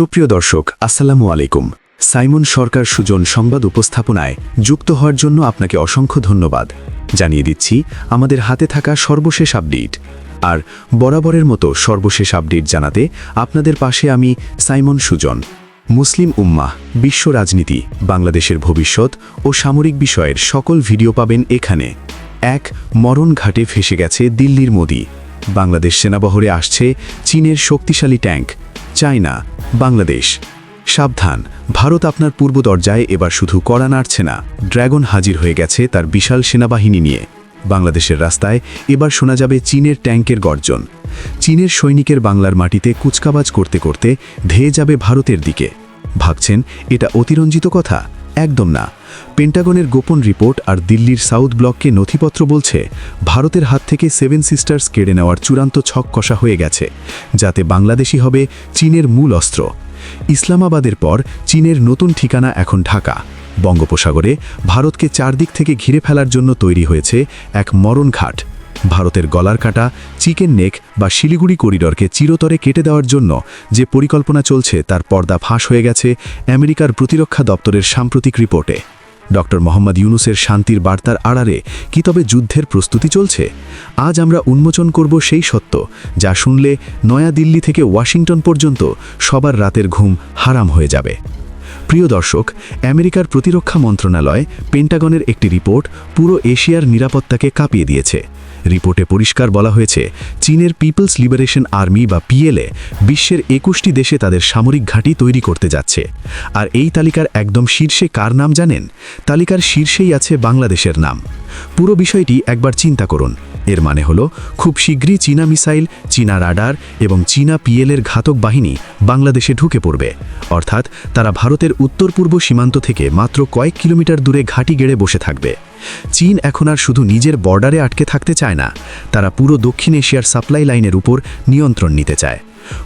সুপ্রিয় দর্শক, আসসালামু আলাইকুম। সাইমন সরকার সুজন সংবাদ উপস্থাপনায় যুক্ত হওয়ার জন্য আপনাকে অসংখ্য ধন্যবাদ। জানিয়ে দিচ্ছি, আমাদের হাতে থাকা সর্বশেষ আপডেট। আর বরাবরের মতো সর্বশেষ আপডেট জানাতে আপনাদের পাশে আমি সাইমন সুজন। মুসলিম উম্মাহ, বিশ্ব রাজনীতি, বাংলাদেশের ভবিষ্যৎ ও সামরিক বিষয়ের সকল ভিডিও পাবেন এখানে। এক, মরণ ঘাটে ফেসে গেছে দিল্লির মোদি। বাংলাদেশ সেনাবহরে আসছে চীনের শক্তিশালী ট্যাঙ্ক। চায়না, বাংলাদেশ। সাবধান, ভারত আপনার পূর্ব দরজায় এবার শুধু কড়া নাড়ছে না। ড্র্যাগন হাজির হয়ে গেছে তার বিশাল সেনাবাহিনী নিয়ে। বাংলাদেশের রাস্তায় এবার শোনা যাবে চীনের ট্যাঙ্কের গর্জন। চীনের সৈনিকের বাংলার মাটিতে কুচকাবাজ করতে করতে ধেয়ে যাবে ভারতের দিকে। ভাবছেন, এটা অতিরঞ্জিত কথা? একদম না। পেন্টাগনের গোপন রিপোর্ট আর দিল্লির সাউথ ব্লককে নথিপত্র বলছে, ভারতের হাত থেকে সেভেন সিস্টার্স কেড়ে নেওয়ার চূড়ান্ত ছক কষা হয়ে গেছে, যাতে বাংলাদেশি হবে চীনের মূল অস্ত্র। ইসলামাবাদের পর চীনের নতুন ঠিকানা এখন ঢাকা। বঙ্গোপসাগরে ভারতকে চারদিক থেকে ঘিরে ফেলার জন্য তৈরি হয়েছে এক মরণঘাট। ভারতের গলার কাটা, চিকেন নেক বা শিলিগুড়ি করিডরকে চিরতরে কেটে দেওয়ার জন্য যে পরিকল্পনা চলছে তার পর্দা ফাঁস হয়ে গেছে আমেরিকার প্রতিরক্ষা দপ্তরের সাম্প্রতিক রিপোর্টে। ডক্টর মোহাম্মদ ইউনুসের শান্তির বার্তার আড়ারে কি তবে যুদ্ধের প্রস্তুতি চলছে? আজ আমরা উন্মোচন করব সেই সত্য, যা শুনলে নয়া দিল্লি থেকে ওয়াশিংটন পর্যন্ত সবার রাতের ঘুম হারাম হয়ে যাবে। প্রিয় দর্শক, আমেরিকার প্রতিরক্ষা মন্ত্রণালয় পেন্টাগনের একটি রিপোর্ট পুরো এশিয়ার নিরাপত্তাকে কাঁপিয়ে দিয়েছে। রিপোর্টে পরিষ্কার বলা হয়েছে, চীনের পিপলস লিবারেশন আর্মি বা পিএলএ বিশ্বের একুশটি দেশে তাদের সামরিক ঘাঁটি তৈরি করতে যাচ্ছে। আর এই তালিকার একদম শীর্ষে কার নাম জানেন? তালিকার শীর্ষেই আছে বাংলাদেশের নাম। পুরো বিষয়টি একবার চিন্তা করুন। এর মানে হলো, খুব শীঘ্রই চীনা মিসাইল, চীনা রাডার এবং চীনা পিএলের ঘাতক বাহিনী বাংলাদেশে ঢুকে পড়বে। অর্থাৎ তারা ভারতের উত্তর পূর্ব সীমান্ত থেকে মাত্র কয়েক কিলোমিটার দূরে ঘাঁটি গেড়ে বসে থাকবে। চীন এখন আর শুধু নিজের বর্ডারে আটকে থাকতে চায় না, তারা পুরো দক্ষিণ এশিয়ার সাপ্লাই লাইনের উপর নিয়ন্ত্রণ নিতে চায়।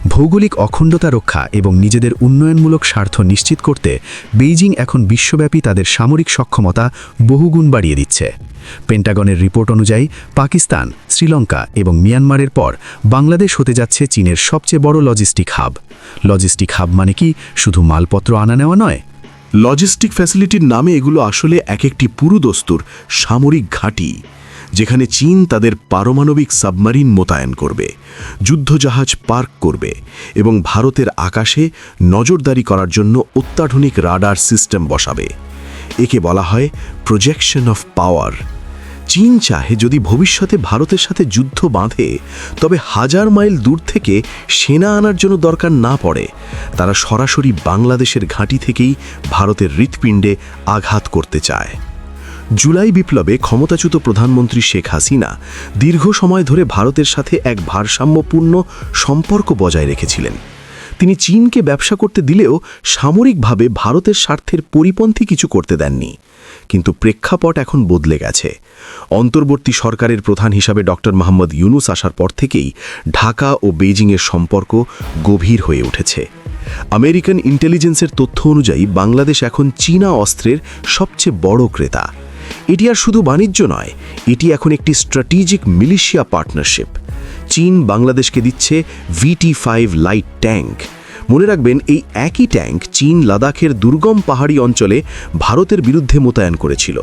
ভৌগোলিক অখণ্ডতা রক্ষা এবং নিজেদের উন্নয়নমূলক স্বার্থ নিশ্চিত করতে বেইজিং এখন বিশ্বব্যাপী তাদের সামরিক সক্ষমতা বহুগুণ বাড়িয়ে দিচ্ছে। পেন্টাগনের রিপোর্ট অনুযায়ী, পাকিস্তান, শ্রীলঙ্কা এবং মিয়ানমারের পর বাংলাদেশ হতে যাচ্ছে চীনের সবচেয়ে বড় লজিস্টিক হাব। লজিস্টিক হাব মানে কি? শুধু মালপত্র আনা নেওয়া নয় লজিস্টিক ফ্যাসিলিটির নামে এগুলো আসলে এক একটি পুরুদস্তুর, সামরিক ঘাঁটি, যেখানে চীন তাদের পারমাণবিক সাবমারিন মোতায়েন করবে, যুদ্ধজাহাজ পার্ক করবে এবং ভারতের আকাশে নজরদারি করার জন্য অত্যাধুনিক রাডার সিস্টেম বসাবে। একে বলা হয় প্রজেকশন অফ পাওয়ার চীন চাহে যদি ভবিষ্যতে ভারতের সাথে যুদ্ধ বাঁধে, তবে হাজার মাইল দূর থেকে সেনা আনার জন্য দরকার না পড়ে। তারা সরাসরি বাংলাদেশের ঘাঁটি থেকেই ভারতের হৃৎপিণ্ডে আঘাত করতে চায়। জুলাই বিপ্লবে ক্ষমতাচ্যুত প্রধানমন্ত্রী শেখ হাসিনা দীর্ঘ সময় ধরে ভারতের সাথে এক ভারসাম্যপূর্ণ সম্পর্ক বজায় রেখেছিলেন। তিনি চীনকে ব্যবসা করতে দিলেও সামরিকভাবে ভারতের স্বার্থের পরিপন্থী কিছু করতে দেননি। কিন্তু প্রেক্ষাপট এখন বদলে গেছে। অন্তর্বর্তী সরকারের প্রধান হিসাবে ডক্টর মোহাম্মদ ইউনুস আসার পর থেকেই ঢাকা ও বেইজিংয়ের সম্পর্ক গভীর হয়ে উঠেছে। আমেরিকান ইন্টেলিজেন্সের তথ্য অনুযায়ী বাংলাদেশ এখন চীনা অস্ত্রের সবচেয়ে বড় ক্রেতা। এটি আর শুধু বাণিজ্য নয়, এটি এখন একটি স্ট্র্যাটেজিক মিলিশিয়া পার্টনারশিপ। চীন বাংলাদেশকে দিচ্ছে ভিটি ফাইভ লাইট ট্যাঙ্ক মনে রাখবেন, এই একই ট্যাঙ্ক চীন লাদাখের দুর্গম পাহাড়ি অঞ্চলে ভারতের বিরুদ্ধে মোতায়েন করেছিল।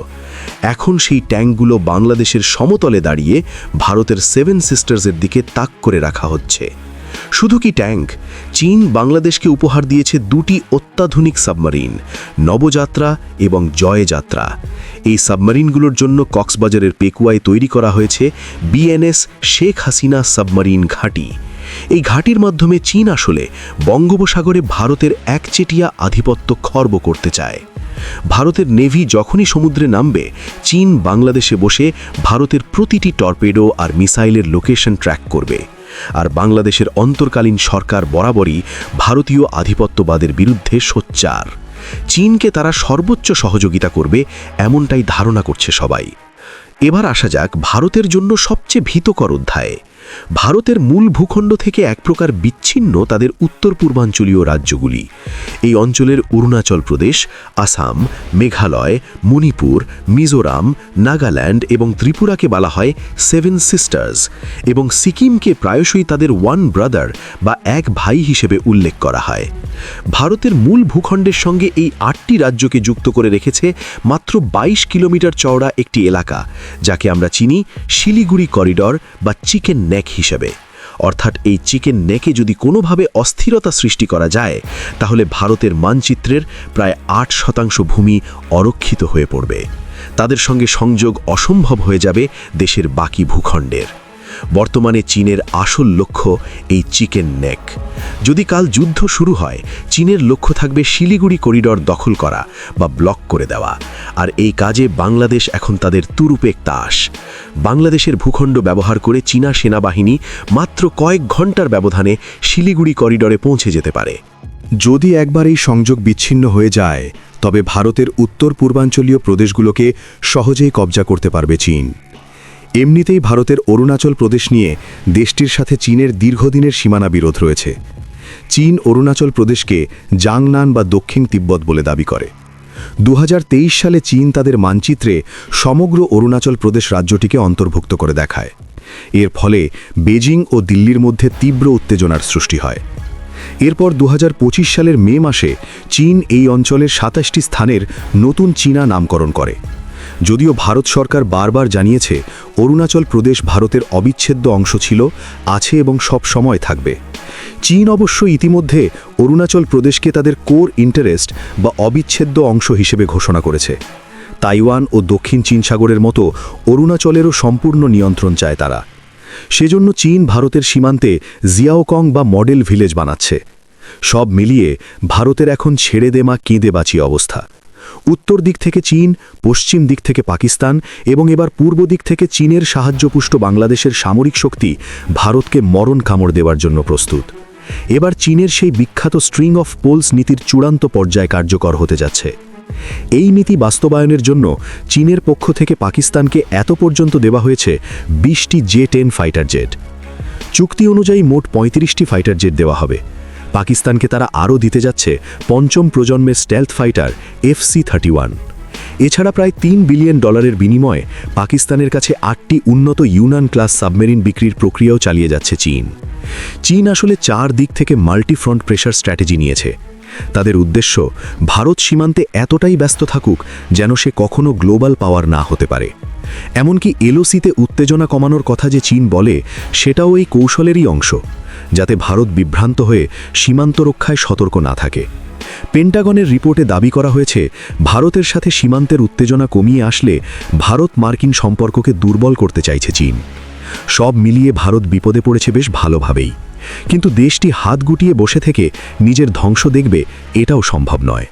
এখন সেই ট্যাঙ্কগুলো বাংলাদেশের সমতলে দাঁড়িয়ে ভারতের সেভেন সিস্টার্সের দিকে তাক করে রাখা হচ্ছে। শুধু কি ট্যাঙ্ক? চীন বাংলাদেশকে উপহার দিয়েছে দুটি অত্যাধুনিক সাবমারিন, নবযাত্রা এবং জয়যাত্রা। এই সাবমারিনগুলোর জন্য কক্সবাজারের পেকুয়ায় তৈরি করা হয়েছে বিএনএস শেখ হাসিনা সাবমারিন ঘাঁটি। এই ঘাঁটির মাধ্যমে চীন আসলে বঙ্গোপসাগরে ভারতের একচেটিয়া আধিপত্য খর্ব করতে চায়। ভারতের নেভি যখনই সমুদ্রে নামবে, চীন বাংলাদেশে বসে ভারতের প্রতিটি টর্পেডো আর মিসাইলের লোকেশন ট্র্যাক করবে। আর বাংলাদেশের অন্তর্কালীন সরকার বরাবরই ভারতীয় আধিপত্যবাদের বিরুদ্ধে সোচ্চার। চীনকে তারা সর্বোচ্চ সহযোগিতা করবে এমনটাই ধারণা করছে সবাই। এবার আসা যাক ভারতের জন্য সবচেয়ে ভীতকর অধ্যায়ে। ভারতের মূল ভূখণ্ড থেকে এক প্রকার বিচ্ছিন্ন তাদের উত্তর পূর্বাঞ্চলীয় রাজ্যগুলি। এই অঞ্চলের অরুণাচল প্রদেশ, আসাম, মেঘালয়, মণিপুর, মিজোরাম, নাগাল্যান্ড এবং ত্রিপুরাকে বলা হয় সেভেন সিস্টার্স এবং সিকিমকে প্রায়শই তাদের ওয়ান ব্রাদার বা এক ভাই হিসেবে উল্লেখ করা হয়। ভারতের মূল ভূখণ্ডের সঙ্গে এই আটটি রাজ্যকে যুক্ত করে রেখেছে মাত্র ২২ কিলোমিটার চওড়া একটি এলাকা, যাকে আমরা চিনি শিলিগুড়ি করিডর বা চিকেন নেক হিসাবে। অর্থাৎ এই চিকেন নেকে যদি কোনোভাবে অস্থিরতা সৃষ্টি করা যায়, তাহলে ভারতের মানচিত্রের প্রায় আট শতাংশ ভূমি অরক্ষিত হয়ে পড়বে। তাদের সঙ্গে সংযোগ অসম্ভব হয়ে যাবে দেশের বাকি ভূখণ্ডের। বর্তমানে চীনের আসল লক্ষ্য এই চিকেন নেক। যদি কাল যুদ্ধ শুরু হয়, চীনের লক্ষ্য থাকবে শিলিগুড়ি করিডর দখল করা বা ব্লক করে দেওয়া। আর এই কাজে বাংলাদেশ এখন তাদের তুরুপেক তাস। বাংলাদেশের ভূখণ্ড ব্যবহার করে চীনা সেনাবাহিনী মাত্র কয়েক ঘণ্টার ব্যবধানে শিলিগুড়ি করিডরে পৌঁছে যেতে পারে। যদি একবার এই সংযোগ বিচ্ছিন্ন হয়ে যায়, তবে ভারতের উত্তর পূর্বাঞ্চলীয় প্রদেশগুলোকে সহজেই কবজা করতে পারবে চীন। এমনিতেই ভারতের অরুণাচল প্রদেশ নিয়ে দেশটির সাথে চীনের দীর্ঘদিনের সীমানা বিরোধ রয়েছে। চীন অরুণাচল প্রদেশকে জাংনান বা দক্ষিণ তিব্বত বলে দাবি করে। দু হাজার তেইশ সালে চীন তাদের মানচিত্রে সমগ্র অরুণাচল প্রদেশ রাজ্যটিকে অন্তর্ভুক্ত করে দেখায়। এর ফলে বেজিং ও দিল্লির মধ্যে তীব্র উত্তেজনার সৃষ্টি হয়। এরপর দু হাজার পঁচিশ সালের মে মাসে চীন এই অঞ্চলের সাতাশটি স্থানের নতুন চীনা নামকরণ করে। যদিও ভারত সরকার বারবার জানিয়েছে, অরুণাচল প্রদেশ ভারতের অবিচ্ছেদ্য অংশ ছিল, আছে এবং সব সময় থাকবে। চীন অবশ্য ইতিমধ্যে অরুণাচল প্রদেশকে তাদের কোর ইন্টারেস্ট বা অবিচ্ছেদ্য অংশ হিসেবে ঘোষণা করেছে। তাইওয়ান ও দক্ষিণ চীন সাগরের মতো অরুণাচলেরও সম্পূর্ণ নিয়ন্ত্রণ চায় তারা। সেজন্য চীন ভারতের সীমান্তে জিয়াওকং বা মডেল ভিলেজ বানাচ্ছে। সব মিলিয়ে ভারতের এখন ছেড়ে দেমা কেঁদে বাঁচি অবস্থা। উত্তর দিক থেকে চীন, পশ্চিম দিক থেকে পাকিস্তান এবং এবার পূর্ব দিক থেকে চীনের সাহায্যপুষ্ট বাংলাদেশের সামরিক শক্তি ভারতকে মরণ কামড় দেওয়ার জন্য প্রস্তুত। এবার চীনের সেই বিখ্যাত স্ট্রিং অফ পোলস নীতির চূড়ান্ত পর্যায়ে কার্যকর হতে যাচ্ছে। এই নীতি বাস্তবায়নের জন্য চীনের পক্ষ থেকে পাকিস্তানকে এত পর্যন্ত দেওয়া হয়েছে বিশটি জে টেন ফাইটার জেট। চুক্তি অনুযায়ী মোট পঁয়ত্রিশটি ফাইটার জেট দেওয়া হবে। পাকিস্তানকে তারা আরও দিতে যাচ্ছে পঞ্চম প্রজন্মের stealth fighter F C thirty one এছাড়া প্রায় তিন বিলিয়ন ডলারের বিনিময়ে পাকিস্তানের কাছে আটটি উন্নত ইউনান ক্লাস সাবমেরিন বিক্রির প্রক্রিয়াও চালিয়ে যাচ্ছে চীন। চীন আসলে চার দিক থেকে মাল্টিফ্রন্ট প্রেশার স্ট্র্যাটেজি নিয়েছে। তাদের উদ্দেশ্য, ভারত সীমান্তে এতটাই ব্যস্ত থাকুক যেন সে কখনো গ্লোবাল পাওয়ার না হতে পারে। এমনকি এলওসিতে উত্তেজনা কমানোর কথা যে চীন বলে, সেটাও এই কৌশলেরই অংশ। যাতে ভারত বিভ্রান্ত হয়ে সীমান্ত রক্ষায় সতর্ক না থাকে। পেন্টাগনের রিপোর্টে দাবি করা হয়েছে, ভারতের সাথে সীমান্তের উত্তেজনা কমিয়ে আসলে ভারত মার্কিন সম্পর্ককে দুর্বল করতে চাইছে চীন। সব মিলিয়ে ভারত বিপদে পড়েছে বেশ ভালোভাবেই। কিন্তু দেশটি হাত গুটিয়ে বসে থেকে নিজের ধ্বংস দেখবে এটাও সম্ভব নয়।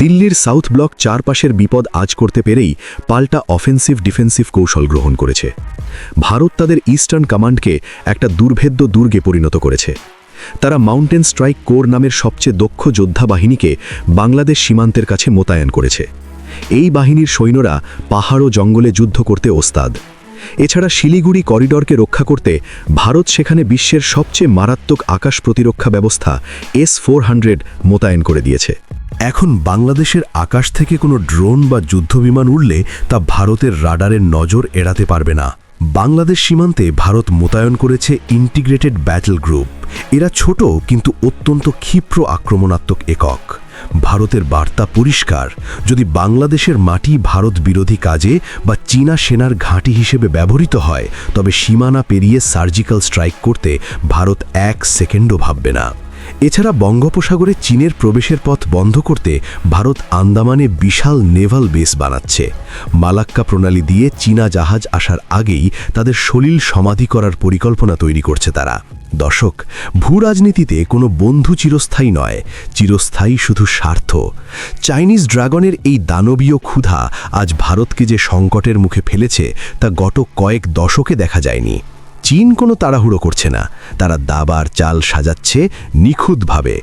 দিল্লির সাউথ ব্লক চারপাশের বিপদ আজ করতে পেরেই পাল্টা অফেন্সিভ ডিফেন্সিভ কৌশল গ্রহণ করেছে। ভারত তাদের ইস্টার্ন কমান্ডকে একটা দুর্ভেদ্য দুর্গে পরিণত করেছে। তারা মাউন্টেন স্ট্রাইক কোর নামের সবচেয়ে দক্ষ যোদ্ধা বাহিনীকে বাংলাদেশ সীমান্তের কাছে মোতায়েন করেছে। এই বাহিনীর সৈন্যরা পাহাড় ও জঙ্গলে যুদ্ধ করতে ওস্তাদ। এছাড়া শিলিগুড়ি করিডরকে রক্ষা করতে ভারত সেখানে বিশ্বের সবচেয়ে মারাত্মক আকাশ প্রতিরক্ষা ব্যবস্থা এস ফোর মোতায়েন করে দিয়েছে। এখন বাংলাদেশের আকাশ থেকে কোনো ড্রোন বা যুদ্ধবিমান উড়লে তা ভারতের রাডারের নজর এড়াতে পারবে না। বাংলাদেশ সীমান্তে ভারত মোতায়েন করেছে ইন্টিগ্রেটেড ব্যাটল গ্রুপ। এরা ছোট কিন্তু অত্যন্ত ক্ষিপ্র আক্রমণাত্মক একক। ভারতের বার্তা পরিষ্কার, যদি বাংলাদেশের মাটি ভারত বিরোধী কাজে বা চীনা সেনার ঘাঁটি হিসেবে ব্যবহৃত হয়, তবে সীমানা পেরিয়ে সার্জিক্যাল স্ট্রাইক করতে ভারত এক সেকেন্ডও ভাববে না। এছাড়া বঙ্গোপসাগরে চীনের প্রবেশের পথ বন্ধ করতে ভারত আন্দামানে বিশাল নেভাল বেস বানাচ্ছে। মালাক্কা প্রণালী দিয়ে চীনা জাহাজ আসার আগেই তাদের সলিল সমাধি করার পরিকল্পনা তৈরি করছে তারা। দর্শক ভূ রাজনীতিতে কোনো বন্ধু চিরস্থায়ী নয়, চিরস্থায়ী শুধু স্বার্থ। চাইনিজ ড্রাগনের এই দানবীয় ক্ষুধা আজ ভারতকে যে সংকটের মুখে ফেলেছে, তা গত কয়েক দশকে দেখা যায়নি। চীন কোনো তাড়াহুড়ো করছে না। তারা দাবার চাল সাজাচ্ছে নিখুঁতভাবে।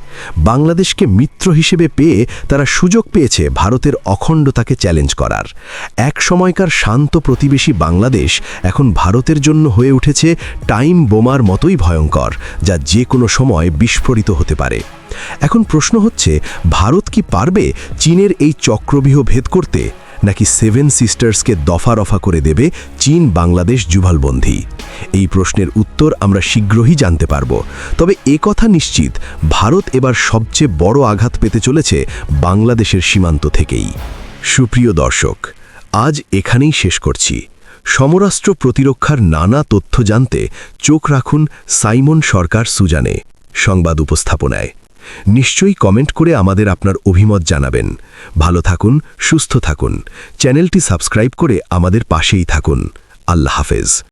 বাংলাদেশকে মিত্র হিসেবে পেয়ে তারা সুযোগ পেয়েছে ভারতের অখণ্ডতাকে চ্যালেঞ্জ করার। এক সময়কার শান্ত প্রতিবেশী বাংলাদেশ এখন ভারতের জন্য হয়ে উঠেছে টাইম বোমার মতোই ভয়ঙ্কর, যা যে কোনো সময় বিস্ফোরিত হতে পারে। এখন প্রশ্ন হচ্ছে, ভারত কি পারবে চীনের এই চক্রবিহ ভেদ করতে? নাকি সেভেন সিস্টার্সকে দফা রফা করে দেবে চীন বাংলাদেশ যুভালবন্ধী এই প্রশ্নের উত্তর আমরা শীঘ্রই জানতে পারব। তবে এ কথা নিশ্চিত, ভারত এবার সবচেয়ে বড় আঘাত পেতে চলেছে বাংলাদেশের সীমান্ত থেকেই। সুপ্রিয় দর্শক, আজ এখানেই শেষ করছি। সমরাষ্ট্র প্রতিরক্ষার নানা তথ্য জানতে চোখ রাখুন সাইমন সরকার সুজানে। সংবাদ উপস্থাপনায়। নিশ্চয়ই কমেন্ট করে আমাদের আপনার অভিমত জানাবেন। ভালো থাকুন, সুস্থ থাকুন। চ্যানেলটি সাবস্ক্রাইব করে আমাদের পাশেই থাকুন। আল্লাহ হাফেজ।